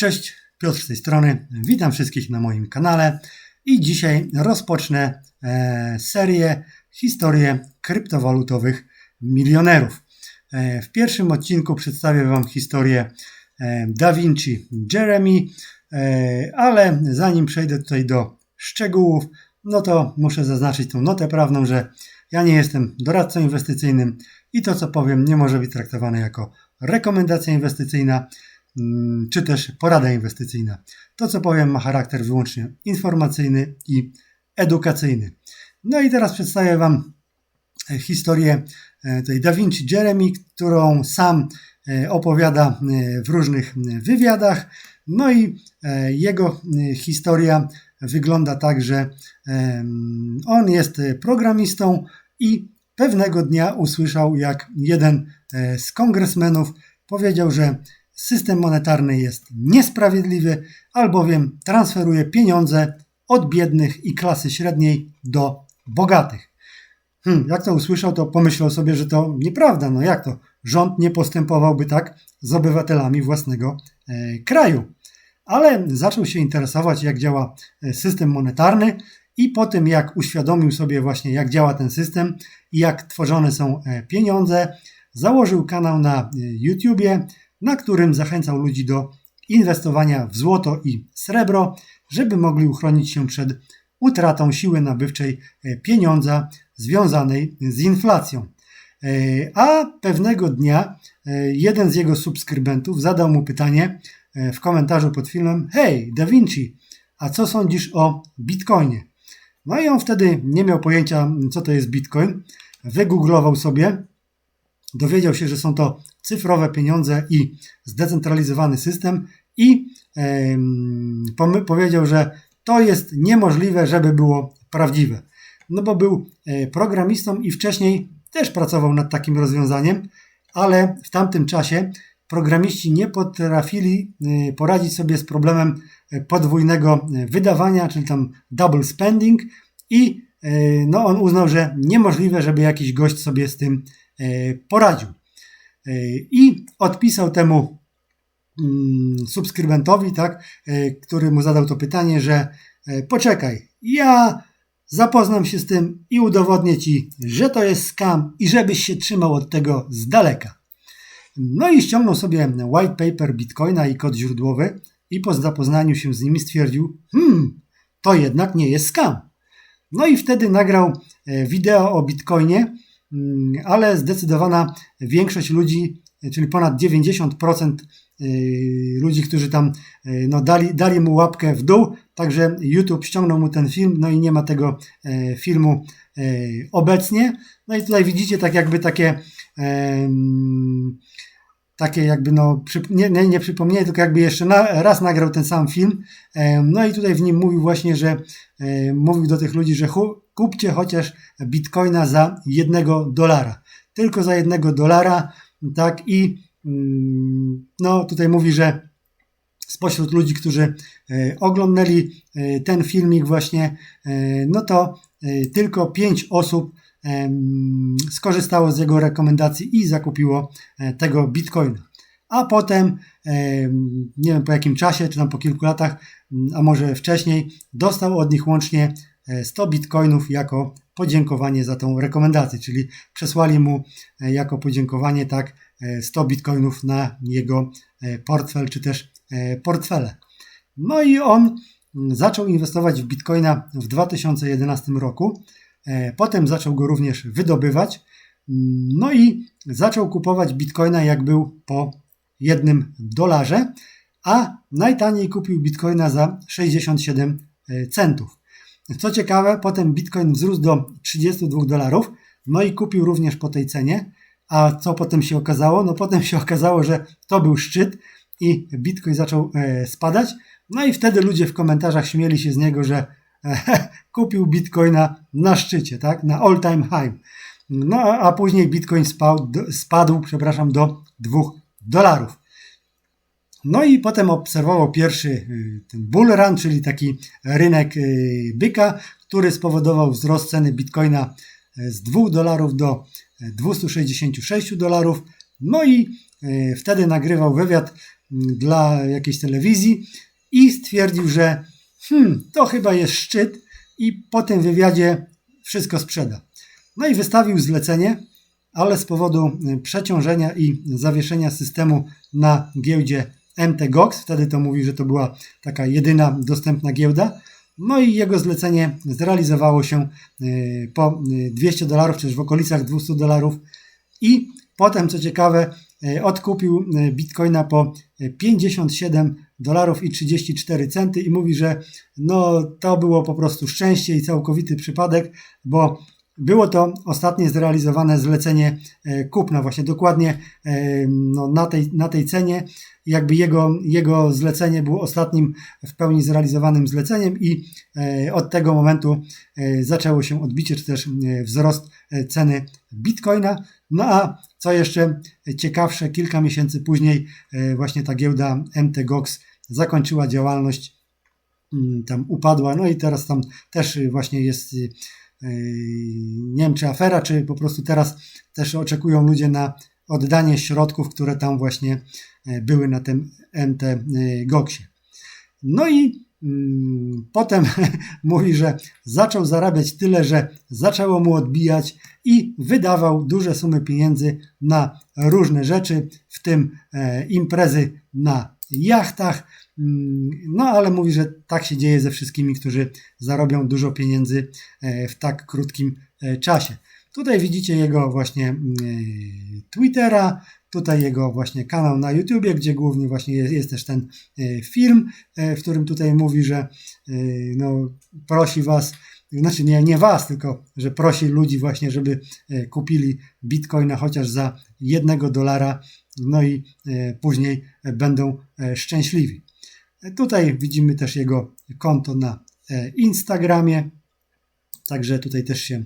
Cześć, Piotr z tej strony. Witam wszystkich na moim kanale i dzisiaj rozpocznę e, serię historię kryptowalutowych milionerów. E, w pierwszym odcinku przedstawię Wam historię e, Da Vinci Jeremy, ale zanim przejdę tutaj do szczegółów, no to muszę zaznaczyć tą notę prawną, że ja nie jestem doradcą inwestycyjnym i to, co powiem, nie może być traktowane jako rekomendacja inwestycyjna czy też porada inwestycyjna. To, co powiem, ma charakter wyłącznie informacyjny i edukacyjny. No i teraz przedstawię Wam e, historię e, tej Da Vinci Jeremy, którą sam e, opowiada w różnych wywiadach. No i jego historia wygląda tak, że on jest programistą i pewnego dnia usłyszał, jak jeden z kongresmenów powiedział, że system monetarny jest niesprawiedliwy, albowiem transferuje pieniądze od biednych i klasy średniej do bogatych. Hmm, jak to usłyszał, to pomyślał sobie, że to nieprawda. No jak to? Rząd nie postępowałby tak z obywatelami własnego e, kraju. Ale zaczął się interesować, jak działa e, system monetarny, i po tym, jak uświadomił sobie właśnie, jak działa ten system i jak tworzone są e, pieniądze, założył kanał na e, YouTubie, na którym zachęcał ludzi do inwestowania w złoto i srebro, żeby mogli uchronić się przed utratą siły nabywczej e, pieniądza związanej z inflacją. E, a pewnego dnia jeden z jego subskrybentów zadał mu pytanie w komentarzu pod filmem: Hej, Da Vinci, a co sądzisz o Bitcoinie? No i on wtedy nie miał pojęcia, co to jest Bitcoin. Wygooglował sobie dowiedział się, że są to cyfrowe pieniądze i zdecentralizowany system i powiedział, że to jest niemożliwe, żeby było prawdziwe. No bo był e, programistą i wcześniej też pracował nad takim rozwiązaniem, ale w tamtym czasie programiści nie potrafili e, poradzić sobie z problemem e, podwójnego wydawania, czyli tam double spending i no on uznał, że niemożliwe, żeby jakiś gość sobie z tym poradził. E, I odpisał temu mm, subskrybentowi, tak, e, który mu zadał to pytanie, że poczekaj, ja zapoznam się z tym i udowodnię ci, że to jest scam i żebyś się trzymał od tego z daleka. No i ściągnął sobie white paper Bitcoina i kod źródłowy i po zapoznaniu się z nimi stwierdził, hmm, to jednak nie jest scam. No i wtedy nagrał wideo o Bitcoinie, ale zdecydowana większość ludzi, czyli ponad 90% y, ludzi, którzy tam y, no, dali, dali mu łapkę w dół, także YouTube ściągnął mu ten film, no i nie ma tego e, filmu e, obecnie. No i tutaj widzicie tak jakby takie takie jakby no, nie, nie, nie przypomnienie, tylko jakby jeszcze na, raz nagrał ten sam film. No i tutaj w nim mówił właśnie, że mówił do tych ludzi, że kupcie chociaż bitcoina za jednego dolara. Tylko za jednego dolara, tak i mm, no tutaj mówi, że spośród ludzi, którzy e, oglądali e, ten filmik właśnie, e, no to tylko pięć osób skorzystało z jego rekomendacji i zakupiło tego bitcoina. A potem, nie wiem po jakim czasie, czy tam po kilku latach, a może wcześniej, dostał od nich łącznie 100 bitcoinów jako podziękowanie za tą rekomendację, czyli przesłali mu e, jako podziękowanie tak 100 e, bitcoinów na jego e, portfel czy też portfele. No i on mm, zaczął inwestować w bitcoina w 2011 roku. Potem zaczął go również wydobywać. Mm, no i zaczął kupować bitcoina jak był po jednym dolarze, a najtaniej kupił bitcoina za 67 centów. Co ciekawe, potem Bitcoin wzrósł do 32 dolarów, no i kupił również po tej cenie. A co potem się okazało? No potem się okazało, że to był szczyt i Bitcoin zaczął e, spadać. No i wtedy ludzie w komentarzach śmieli się z niego, że e, kupił Bitcoina na szczycie, tak? Na all time high. No a później Bitcoin spadł, spadł przepraszam, do 2 dolarów. No i potem obserwował pierwszy y, ten bull run, czyli taki rynek y, byka, który spowodował wzrost ceny bitcoina y, z 2 dolarów do 266 dolarów. No i wtedy nagrywał wywiad dla jakiejś telewizji i stwierdził, że hmm, to chyba jest szczyt i po tym wywiadzie wszystko sprzeda. No i wystawił zlecenie, ale z powodu przeciążenia i zawieszenia systemu na giełdzie MTGOX, wtedy to mówi, że to była taka jedyna dostępna giełda, no i jego zlecenie zrealizowało się po 200 dolarów, czy też w okolicach 200 dolarów. I potem, co ciekawe, E, odkupił bitcoina po 57 dolarów i 34 centy i mówi, że no to było po prostu szczęście i całkowity przypadek, bo było to ostatnie zrealizowane zlecenie e, kupna, właśnie dokładnie no, na, tej, na tej cenie. Jakby jego, jego zlecenie było ostatnim w pełni zrealizowanym zleceniem, i od tego momentu zaczęło się odbicie, czy też wzrost ceny bitcoina. No a co jeszcze ciekawsze, kilka miesięcy później e, właśnie ta giełda MTGOX zakończyła działalność, mm, tam upadła, no i teraz tam też właśnie jest, e, nie wiem czy afera, czy po prostu teraz też oczekują ludzie na oddanie środków, które tam właśnie e, były na tym MTGOXie. No i Mm, potem mówi, że zaczął zarabiać tyle, że zaczęło mu odbijać i wydawał duże sumy pieniędzy na różne rzeczy, w tym e, imprezy na jachtach. Mm, no ale mówi, że tak się dzieje ze wszystkimi, którzy zarobią dużo pieniędzy e, w tak krótkim e, czasie. Tutaj widzicie jego właśnie mm, Twittera, Tutaj jego właśnie kanał na YouTubie, gdzie głównie właśnie jest, jest też ten e, film, e, w którym tutaj mówi, że e, no, prosi was, znaczy nie, nie was, tylko że prosi ludzi właśnie, żeby kupili bitcoina chociaż za jednego dolara, no i później będą szczęśliwi. Tutaj widzimy też jego konto na Instagramie, także tutaj też się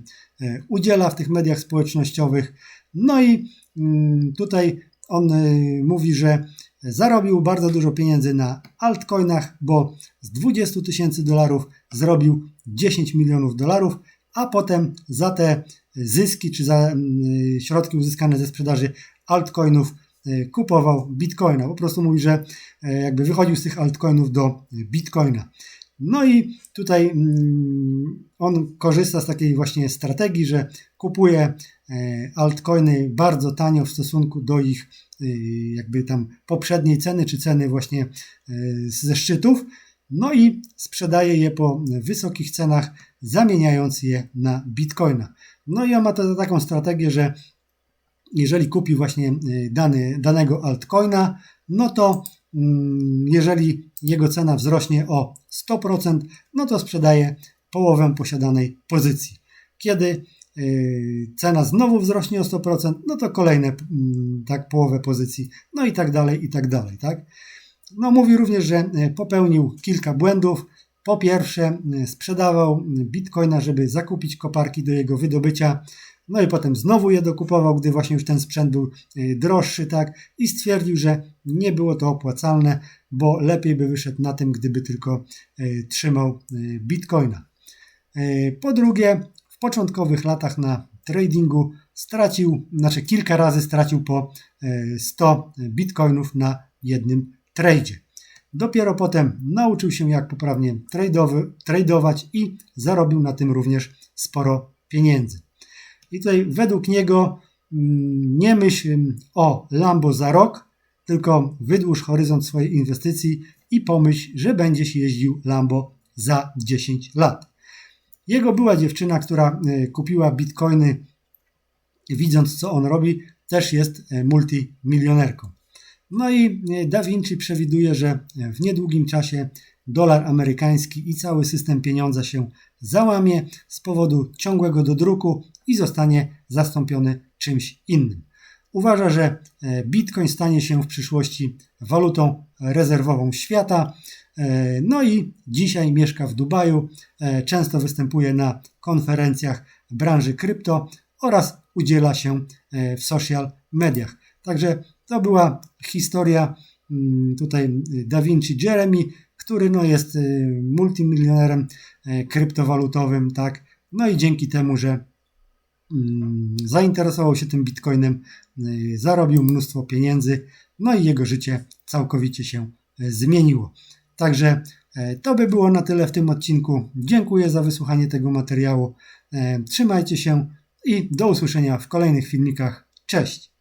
udziela w tych mediach społecznościowych. No i Mm, tutaj on mówi, że zarobił bardzo dużo pieniędzy na altcoinach, bo z 20 tysięcy dolarów zrobił 10 milionów dolarów, a potem za te zyski czy za mm, środki uzyskane ze sprzedaży altcoinów y, kupował bitcoina. Po prostu mówi, że y, jakby wychodził z tych altcoinów do bitcoina. No i tutaj mm, on korzysta z takiej właśnie strategii, że kupuje e, altcoiny bardzo tanio w stosunku do ich e, jakby tam poprzedniej ceny, czy ceny właśnie e, ze szczytów, no i sprzedaje je po wysokich cenach, zamieniając je na bitcoina. No i on ma to, taką strategię, że jeżeli kupi właśnie dany, danego altcoina, no to mm, jeżeli jego cena wzrośnie o 100%, no to sprzedaje połowę posiadanej pozycji. Kiedy cena znowu wzrośnie o 100%, no to kolejne mm, tak połowę pozycji, no i tak dalej, i tak dalej, tak? No mówi również, że y, popełnił kilka błędów. Po pierwsze, y, sprzedawał bitcoina, żeby zakupić koparki do jego wydobycia, no i potem znowu je dokupował, gdy właśnie już ten sprzęt był droższy, tak? I stwierdził, że nie było to opłacalne, bo lepiej by wyszedł na tym, gdyby tylko trzymał bitcoina. E, po drugie, początkowych latach na tradingu stracił, znaczy kilka razy stracił po 100 e, bitcoinów na jednym tradzie. Dopiero potem nauczył się, jak poprawnie tradować i zarobił na tym również sporo pieniędzy. I tutaj według niego mm, nie myśl o Lambo za rok, tylko wydłuż horyzont swojej inwestycji i pomyśl, że będziesz jeździł Lambo za 10 lat. Jego była dziewczyna, która e, kupiła bitcoiny, widząc co on robi, też jest e, multimilionerką. No i e, Da Vinci przewiduje, że w niedługim czasie dolar amerykański i cały system pieniądza się załamie z powodu ciągłego dodruku i zostanie zastąpiony czymś innym. Uważa, że Bitcoin stanie się w przyszłości walutą rezerwową świata, no i dzisiaj mieszka w Dubaju, e, często występuje na konferencjach branży krypto oraz udziela się e, w social mediach. Także to była historia mm, tutaj Da Vinci Jeremy, który no jest multimilionerem kryptowalutowym, tak? No i dzięki temu, że mm, zainteresował się tym bitcoinem, zarobił mnóstwo pieniędzy, no i jego życie całkowicie się e, zmieniło. Także e, to by było na tyle w tym odcinku. Dziękuję za wysłuchanie tego materiału. E, Trzymajcie się i do usłyszenia w kolejnych filmikach. Cześć!